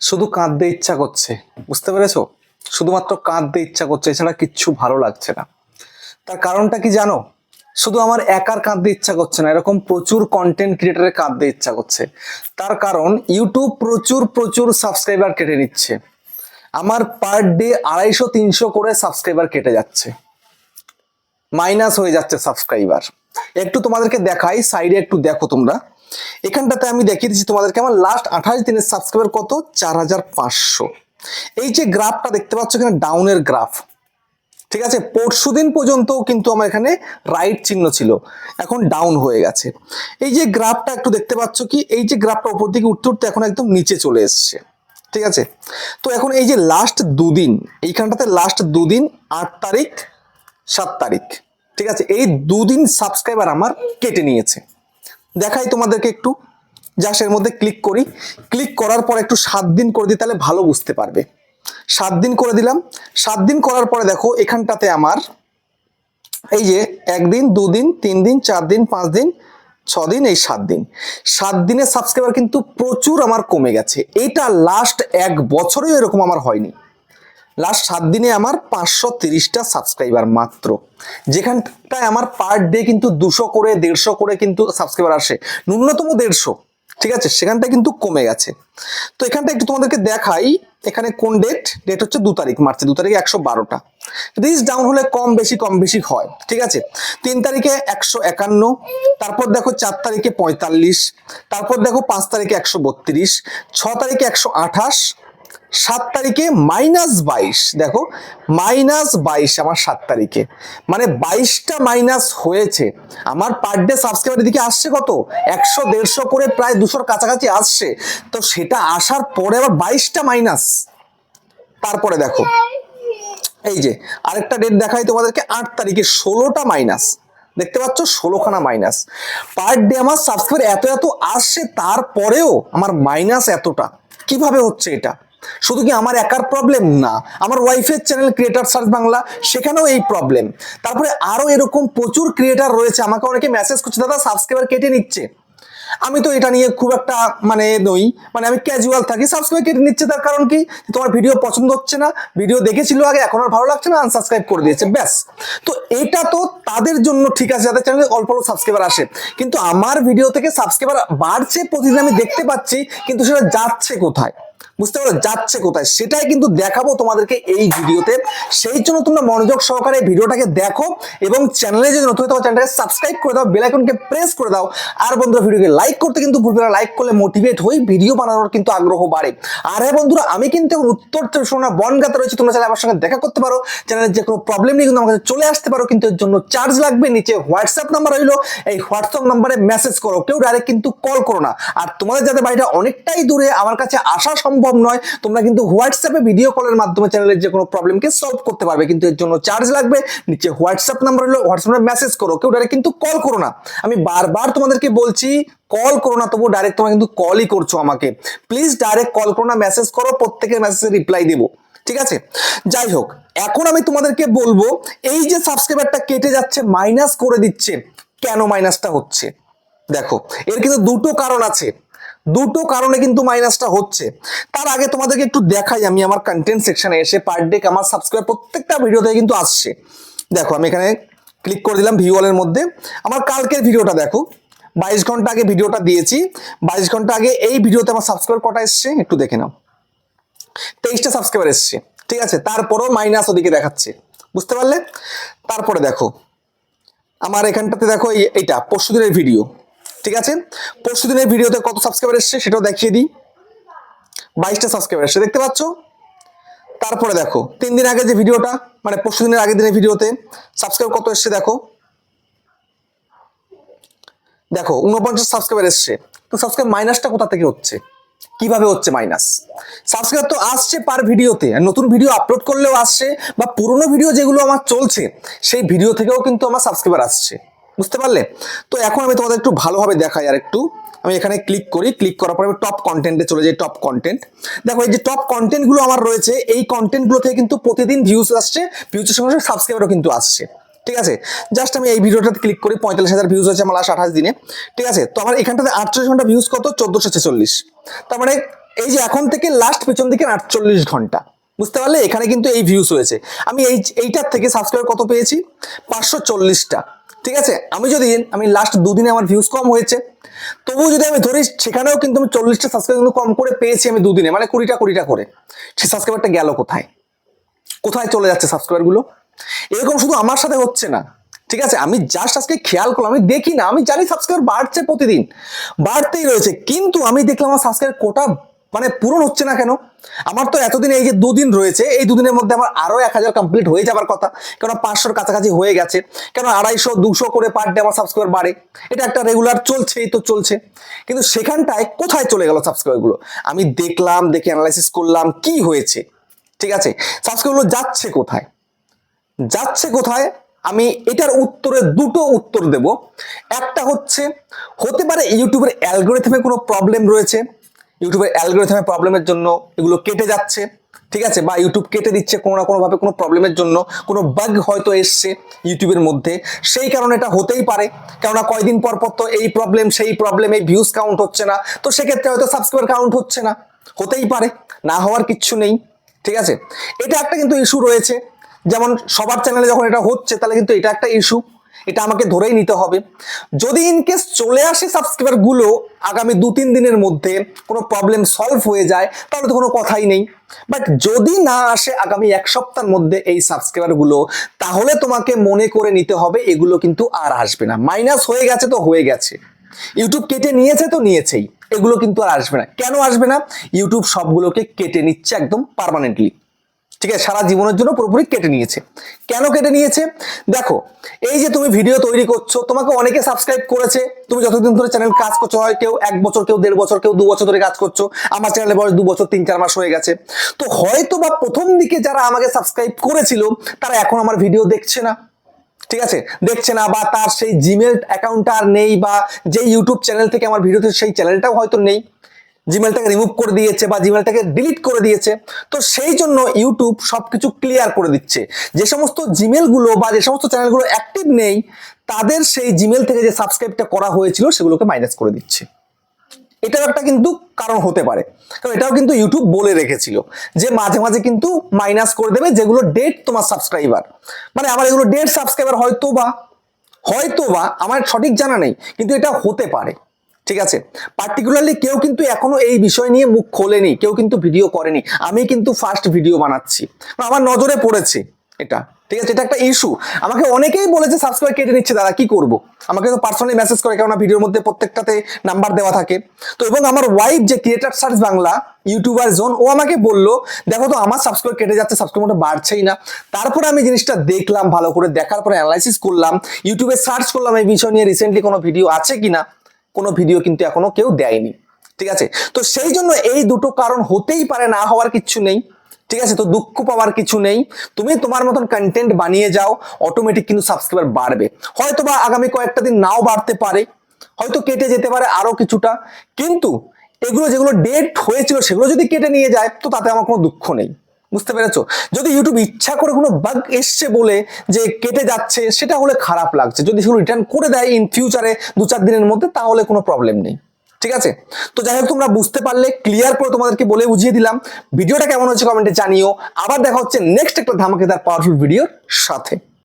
শুধু কাঁদতে ইচ্ছা করছে, বুঝতে পেরেছ? শুধুমাত্র কাঁদতে ইচ্ছা করছে, এছাড়া কিচ্ছু ভালো লাগছে না। তার কারণটা কি জানো? শুধু আমার একার কাঁদতে ইচ্ছা করছে না, এরকম প্রচুর কন্টেন্ট ক্রিয়েটারের কাঁদতে ইচ্ছা করছে। তার কারণ ইউটিউব প্রচুর প্রচুর সাবস্ক্রাইবার কেটে নিচ্ছে। আমার পার ডে আড়াইশো তিনশো করে সাবস্ক্রাইবার কেটে যাচ্ছে। মাইনাস হয়ে যাচ্ছে সাবস্ক্রাইবার একটু তোমাদেরকে দেখাই সাইডে একটু দেখো তোমরা। এখানটাতে আমি দেখিয়ে দিচ্ছি তোমাদেরকে আমার লাস্ট আঠাশ দিনের সাবস্ক্রাইবার কত? চার হাজার পাঁচশো। এই যে গ্রাফটা দেখতে পাচ্ছ এখানে ডাউনের গ্রাফ ঠিক আছে? পরশু দিন পর্যন্ত কিন্তু আমার এখানে রাইট চিহ্ন ছিল। এখন ডাউন হয়ে গেছে। এই যে গ্রাফটা একটু দেখতে পাচ্ছ কি? এই যে গ্রাফটা উপর দিকে উঠতে উঠতে এখন একদম নিচে চলে এসছে। ঠিক আছে? তো এখন এই যে লাস্ট দুদিন, এইখানটাতে লাস্ট দুদিন, আট তারিখ, সাত তারিখ। ঠিক আছে? এই দুদিন সাবস্ক্রাইবার আমার কেটে নিয়েছে। দেখাই তোমাদেরকে একটু। জাস্ট এর মধ্যে ক্লিক করি। ক্লিক করার পর একটু সাত দিন করে দিই, তাহলে ভালো বুঝতে পারবে। সাত দিন করে দিলাম। সাত দিন করার পরে দেখো, এখানটাতে আমার এই যে একদিন, দুদিন তিন দিন চার দিন পাঁচ দিন ছ দিন এই সাত দিন। সাত দিনের সাবস্ক্রাইবার কিন্তু প্রচুর আমার কমে গেছে। এটা লাস্ট এক বছরেও এরকম আমার হয়নি। লাস্ট সাত দিনে আমার পাঁচশো তিরিশটা সাবস্ক্রাইবার মাত্র। যেখানটায় আমার পার ডে কিন্তু দুশো করে, দেড়শো করে কিন্তু সাবস্ক্রাইবার আসে। ন্যূনতম দেড়শো, ঠিক আছে? সেখানটা কিন্তু কমে গেছে। তো এখানটা একটু তোমাদেরকে দেখাই, এখানে কোন ডেট ডেট হচ্ছে দু তারিখ মার্চে দু তারিখে একশো বারোটা। রিচ ডাউন হলে কম বেশি কম বেশি হয়, ঠিক আছে? তিন তারিখে একশো একান্ন, তারপর দেখো চার তারিখে পঁয়তাল্লিশ, তারপর দেখো পাঁচ তারিখে একশো বত্রিশ, ছ তারিখে একশো আঠাশ সাত তারিখে মাইনাস বাইশ। দেখো, মাইনাস বাইশ আমার সাত তারিখে। মানে বাইশটা মাইনাস হয়েছে। আমার পার ডে সাবস্ক্রাইবার দিকে আসছে কত? একশো, দেড়শো করে প্রায় দুশোর কাছাকাছি আসছে। তো সেটা আসার পরে আবার বাইশটা মাইনাস। তারপরে দেখো, এই যে আরেকটা ডেট দেখাই তোমাদেরকে, আট তারিখে ষোলোটা মাইনাস। দেখতে পাচ্ছ, ষোলোখানা মাইনাস। পার ডে আমার সাবস্ক্রাইবার এত এত আসছে, তারপরেও আমার মাইনাস এতটা। কীভাবে হচ্ছে এটা? শুধু কি আমার একার প্রবলেম না। আমার ওয়াইফের চ্যানেল ক্রিয়েটার সার্চ বাংলা সেখানেও এই প্রবলেম তারপরে আরও এরকম প্রচুর ক্রিয়েটার রয়েছে, আমাকে অনেকে মেসেজ করছে, দাদা সাবস্ক্রাইবার কেটে নিচ্ছে। আমি তো এটা নিয়ে খুব একটা মানে নই। মানে আমি ক্যাজুয়াল থাকি সাবস্ক্রাইব কেটে নিচ্ছে, তার কারণ কি? তোমার ভিডিও পছন্দ হচ্ছে না ভিডিও দেখেছিল আগে, এখন আর ভালো লাগছে না আনসাবস্ক্রাইব করে দিয়েছে, ব্যাস। তো এটা তো তাদের জন্য ঠিক আছে, যাদের চ্যানেলে অল্প অল্প সাবস্ক্রাইবার আসে। কিন্তু আমার ভিডিও থেকে সাবস্ক্রাইবার বাড়ছে প্রতিদিন আমি দেখতে পাচ্ছি, কিন্তু সেটা যাচ্ছে কোথায়? বুঝতে পারো যাচ্ছে কোথায়? সেটাই কিন্তু দেখাবো তোমাদেরকে এই ভিডিওতে। সেই জন্য তোমরা মনোযোগ সহকারে ভিডিওটাকে দেখো এবং চ্যানেলে যদি নতুন তোমার চ্যানেলটাকে সাবস্ক্রাইব করে দাও বেল আইকনকে প্রেস করে দাও। আর বন্ধুরা, ভিডিওকে লাইক করতে কিন্তু ভুলবে না। লাইক করলে মোটিভেট হই ভিডিও বানানোর কিন্তু আগ্রহ বাড়ে। আর হ্যাঁ বন্ধুরা, আমি কিন্তু এখন উত্তর পরগনা বনগাতে রয়েছে। তোমরা চাইলে আমার সঙ্গে দেখা করতে পারো। চ্যানেলের যে কোনো প্রবলেম নিয়ে কিন্তু আমার কাছে চলে আসতে পারো। কিন্তু এর জন্য চার্জ লাগবে। নিচে হোয়াটসঅ্যাপ নাম্বার রইল। এই হোয়াটসঅ্যাপ নাম্বারে মেসেজ করো। কেউ ডাইরেক্ট কিন্তু কল করো না। আর তোমাদের যাদের বাড়িটা অনেকটাই দূরে, আমার কাছে আসা সম্ভব নয়। তোমরা কিন্তু হোয়াটসঅ্যাপে ভিডিও কলের মাধ্যমে চ্যানেলের যে কোনো প্রবলেমকে সলভ করতে পারবে। কিন্তু এর জন্য চার্জ লাগবে। নিচে হোয়াটসঅ্যাপ নাম্বার হলো হোয়াটসঅ্যাপে মেসেজ করো। কেউ ডাইরেক্ট কিন্তু কল করো না। আমি বারবার তোমাদেরকে বলছি কল করো না। তবু ডাইরেক্ট তোমরা কিন্তু কলই করছ আমাকে। প্লিজ ডাইরেক্ট কল করো না মেসেজ করো। প্রত্যেকের মেসেজে রিপ্লাই দেবো। ঠিক আছে? যাই হোক, এখন আমি তোমাদেরকে বলব, এই যে সাবস্ক্রাইবারটা কেটে যাচ্ছে মাইনাস করে দিচ্ছে। কেন মাইনাসটা হচ্ছে? দেখো, এর কিন্তু দুটো কারণ আছে। দুটো কারণে কিন্তু মাইনাসটা হচ্ছে। তার আগে তোমাদেরকে একটু দেখাই, আমি আমার কন্টেন্ট সেকশনে এসে পার ডে আমার সাবস্ক্রাইব প্রত্যেকটা ভিডিওতে কিন্তু আসছে। দেখো, আমি এখানে ক্লিক করে দিলাম ভিউয়ালের মধ্যে। আমার কালকের ভিডিওটা দেখো, বাইশ ঘণ্টা আগে ভিডিওটা দিয়েছি। বাইশ ঘণ্টা আগে এই ভিডিওতে আমার সাবস্ক্রাইব কটা এসছে? একটু দেখে নাও। তেইশটা সাবস্ক্রাইবার এসছে, ঠিক আছে? তারপরও মাইনাস ওদিকে দেখাচ্ছে, বুঝতে পারলে? তারপরে দেখো, আমার এখানটাতে দেখো এইটা পরশু দিনের ভিডিও ঠিক আছে? পরশু দিনের ভিডিওতে কত সাবস্ক্রাইবার এসছে সেটাও দেখিয়ে দিই। বাইশটা সাবস্ক্রাইবার এসছে, দেখতে পাচ্ছ? তারপরে দেখো, তিন দিন আগে যে ভিডিওটা মানে পরশু দিনের আগের দিনের ভিডিওতে সাবস্ক্রাইব কত এসছে দেখো? দেখো, উনপঞ্চাশ সাবস্ক্রাইবার এসছে। তো সাবস্ক্রাইব মাইনাসটা কোথা থেকে হচ্ছে? কীভাবে হচ্ছে মাইনাস সাবস্ক্রাইব তো আসছে পার ভিডিওতে, আর নতুন ভিডিও আপলোড করলেও আসছে, বা পুরনো ভিডিও যেগুলো আমার চলছে, সেই ভিডিও থেকেও কিন্তু আমার সাবস্ক্রাইবার আসছে। বুঝতে পারলে? তো এখন আমি তোমাদের একটু ভালোভাবে দেখাই আর একটু। আমি এখানে ক্লিক করি ক্লিক করার পরে আমি টপ কন্টেন্টে চলে যাই টপ কন্টেন্ট দেখো, এই যে টপ কন্টেন্টগুলো আমার রয়েছে, এই কন্টেন্টগুলো থেকে কিন্তু প্রতিদিন ভিউজ আসছে ভিউজের সঙ্গে সঙ্গে সাবস্ক্রাইবারও কিন্তু আসছে। ঠিক আছে? জাস্ট আমি এই ভিডিওটাতে ক্লিক করি, পঁয়তাল্লিশ হাজার ভিউজ হয়েছে আমার আঠাশ দিনে। ঠিক আছে? তো আমার এখানটাতে আটচল্লিশ ঘণ্টা ভিউজ কত? চোদ্দোশো ছেচল্লিশ। তার মানে এই যে এখন থেকে লাস্ট পেছন দিকে আটচল্লিশ ঘণ্টা। বুঝতে পারলে? এখানে কিন্তু এই ভিউস হয়েছে। আমি এই, এইটার থেকে সাবস্ক্রাইব কত পেয়েছি? পাঁচশো চল্লিশটা। ঠিক আছে? আমি যদি, আমি লাস্ট দুদিনে আমার ভিউজ কম হয়েছে, তবুও যদি আমি ধরি, সেখানেও কিন্তু আমি চল্লিশটা সাবস্ক্রাইব কিন্তু কম করে পেয়েছি আমি দুদিনে মানে কুড়িটা কুড়িটা করে। সেই সাবস্ক্রাইবারটা গেল কোথায়? কোথায় চলে যাচ্ছে সাবস্ক্রাইবারগুলো এরকম শুধু আমার সাথে হচ্ছে না। ঠিক আছে? আমি জাস্ট আজকে খেয়াল করলাম, আমি দেখি না, আমি জানি সাবস্ক্রাইবার বাড়ছে প্রতিদিন, বাড়তেই রয়েছে, কিন্তু আমি দেখলাম আমার সাবস্ক্রাইবার কোটা মানে পূরণ হচ্ছে না কেন? আমার তো এতদিন এই যে দুদিন রয়েছে, এই দুদিনের মধ্যে আমার আরও এক হাজার কমপ্লিট হয়ে যাবার কথা। কেন পাঁচশোর কাছাকাছি হয়ে গেছে, কেন আড়াইশো, দুশো করে পার ডে আমার সাবস্ক্রাইবার বাড়ে? এটা একটা রেগুলার চলছেই তো চলছে। কিন্তু সেখানটায় কোথায় চলে গেল সাবস্ক্রাইবারগুলো আমি দেখলাম, দেখে অ্যানালাইসিস করলাম, কি হয়েছে? ঠিক আছে? সাবস্ক্রাইবগুলো যাচ্ছে কোথায়? যাচ্ছে কোথায়? আমি এটার উত্তরে দুটো উত্তর দেব। একটা হচ্ছে, হতে পারে ইউটিউবের অ্যালগোরিথমে কোনো প্রবলেম রয়েছে ইউটিউবের অ্যালগোরিথমে প্রবলেমের জন্য এগুলো কেটে যাচ্ছে, ঠিক আছে? বা ইউটিউব কেটে দিচ্ছে কোনো না কোনোভাবে কোনো প্রবলেমের জন্য, কোনো বাগ হয়তো এসছে ইউটিউবের মধ্যে। সেই কারণে এটা হতেই পারে, কেননা কয়দিন পর পর তো এই প্রবলেম সেই প্রবলেম এই ভিউজ কাউন্ট হচ্ছে না। তো সেক্ষেত্রে হয়তো সাবস্ক্রাইবার কাউন্ট হচ্ছে না, হতেই পারে, না হওয়ার কিচ্ছু নেই, ঠিক আছে? এটা একটা কিন্তু ইস্যু রয়েছে। যেমন সবার চ্যানেলে যখন এটা হচ্ছে, তাহলে কিন্তু এটা একটা ইস্যু এটা আমাকে ধরেই নিতে হবে। যদি ইনকেস চলে আসে সাবস্ক্রাইবারগুলো আগামী দু তিন দিনের মধ্যে কোনো প্রবলেম সলভ হয়ে যায়, তাহলে তো কোনো কথাই নেই। বাট যদি না আসে আগামী এক সপ্তাহের মধ্যে এই সাবস্ক্রাইবারগুলো, তাহলে তোমাকে মনে করে নিতে হবে এগুলো কিন্তু আর আসবে না। মাইনাস হয়ে গেছে তো হয়ে গেছে। ইউটিউব কেটে নিয়েছে তো নিয়েছেই। এগুলো কিন্তু আর আসবে না। কেন আসবে না? ইউটিউব সবগুলোকে কেটে নিচ্ছে একদম পার্মানেন্টলি ঠিক আছে সারা জীবনের জন্য পুরোপুরি কেটে নিয়েছে। কেন কেটে নিয়েছে? দেখো, এই যে তুমি ভিডিও তৈরি করছ, তোমাকে অনেকে সাবস্ক্রাইব করেছে। তুমি যতদিন ধরে চ্যানেল কাজ করছ, হয় কেউ এক বছর, কেউ দেড় বছর, কেউ দু বছর ধরে কাজ করছ, আমার চ্যানেলে বয়স দু বছর, তিন, চার মাস হয়ে গেছে। তো হয়তো বা প্রথম দিকে যারা আমাকে সাবস্ক্রাইব করেছিল, তারা এখন আমার ভিডিও দেখছে না। ঠিক আছে? দেখছে না বা তার সেই জিমেল অ্যাকাউন্টটা আর নেই বা যে ইউটিউব চ্যানেল থেকে আমার ভিডিওতে সেই চ্যানেলটাও হয়তো নেই। জিমেলটাকে রিমুভ করে দিয়েছে বা জিমেলটাকে ডিলিট করে দিয়েছে। তো সেই জন্য ইউটিউব সবকিছু ক্লিয়ার করে দিচ্ছে। যে সমস্ত জিমেলগুলো বা যে সমস্ত চ্যানেলগুলো অ্যাক্টিভ নেই, তাদের সেই জিমেল থেকে যে সাবস্ক্রাইবটা করা হয়েছিল সেগুলোকে মাইনাস করে দিচ্ছে। এটাও একটা কিন্তু কারণ হতে পারে। কারণ এটাও কিন্তু ইউটিউব বলে রেখেছিল যে মাঝে মাঝে কিন্তু মাইনাস করে দেবে যেগুলো ডেট তোমার সাবস্ক্রাইবার মানে আমার এগুলো ডেট সাবস্ক্রাইবার হয়তো বা হয়তো বা আমার সঠিক জানা নেই, কিন্তু এটা হতে পারে। ঠিক আছে? পার্টিকুলারলি কেউ কিন্তু এখনও এই বিষয় নিয়ে মুখ খোলেনি, কেউ কিন্তু ভিডিও করেনি। আমি কিন্তু ফার্স্ট ভিডিও বানাচ্ছি। আমার নজরে পড়েছে এটা। ঠিক আছে? এটা একটা ইস্যু আমাকে অনেকেই বলেছে সাবস্ক্রাইব কেটে নিচ্ছে, দাদা, কি করব? আমাকে তো পার্সোনালি মেসেজ করে, কেননা ভিডিওর মধ্যে প্রত্যেকটাতে নাম্বার দেওয়া থাকে। তো এবং আমার ওয়াইফ যে creator search Bangla YouTuber zone ও আমাকে বলল, দেখো তো, আমার সাবস্ক্রাইব কেটে যাচ্ছে সাবস্ক্রাইবটা বাড়ছেই না। তারপরে আমি জিনিসটা দেখলাম ভালো করে, দেখার পরে অ্যানালাইসিস করলাম ইউটিউবে সার্চ করলাম, এই বিষয় নিয়ে রিসেন্টলি কোনো ভিডিও আছে কিনা? কোনো ভিডিও কিন্তু এখনও কেউ দেয়নি, ঠিক আছে? তো সেই জন্য এই দুটো কারণ হতেই পারে না হওয়ার কিছু নেই, ঠিক আছে? তো দুঃখ পাওয়ার কিছু নেই। তুমি তোমার মতন কন্টেন্ট বানিয়ে যাও অটোমেটিক কিন্তু সাবস্ক্রাইবার বাড়বে। হয়তো বা আগামী কয়েকটা দিন নাও বাড়তে পারে, হয়তো কেটে যেতে পারে আরও কিছুটা, কিন্তু এগুলো যেগুলো ডেট হয়েছিল সেগুলো যদি কেটে নিয়ে যায়, তো তাতে আমার কোনো দুঃখ নেই। বুঝতে পেরেছ? যদি ইউটিউব ইচ্ছা করে কোনো বাগ এসছে বলে যে কেটে যাচ্ছে, সেটা হলে খারাপ লাগছে। যদি সেগুলো রিটার্ন করে দেয় ইন ফিউচারে দু চার দিনের মধ্যে, তাহলে কোনো প্রবলেম নেই। ঠিক আছে? তো যাই হোক, তোমরা বুঝতে পারলে ক্লিয়ার করে তোমাদেরকে বলে বুঝিয়ে দিলাম। ভিডিওটা কেমন হচ্ছে কমেন্টে জানিও। আবার দেখা হচ্ছে নেক্সট একটা ধামাকেদার পাওয়ারফুল ভিডিওর সাথে।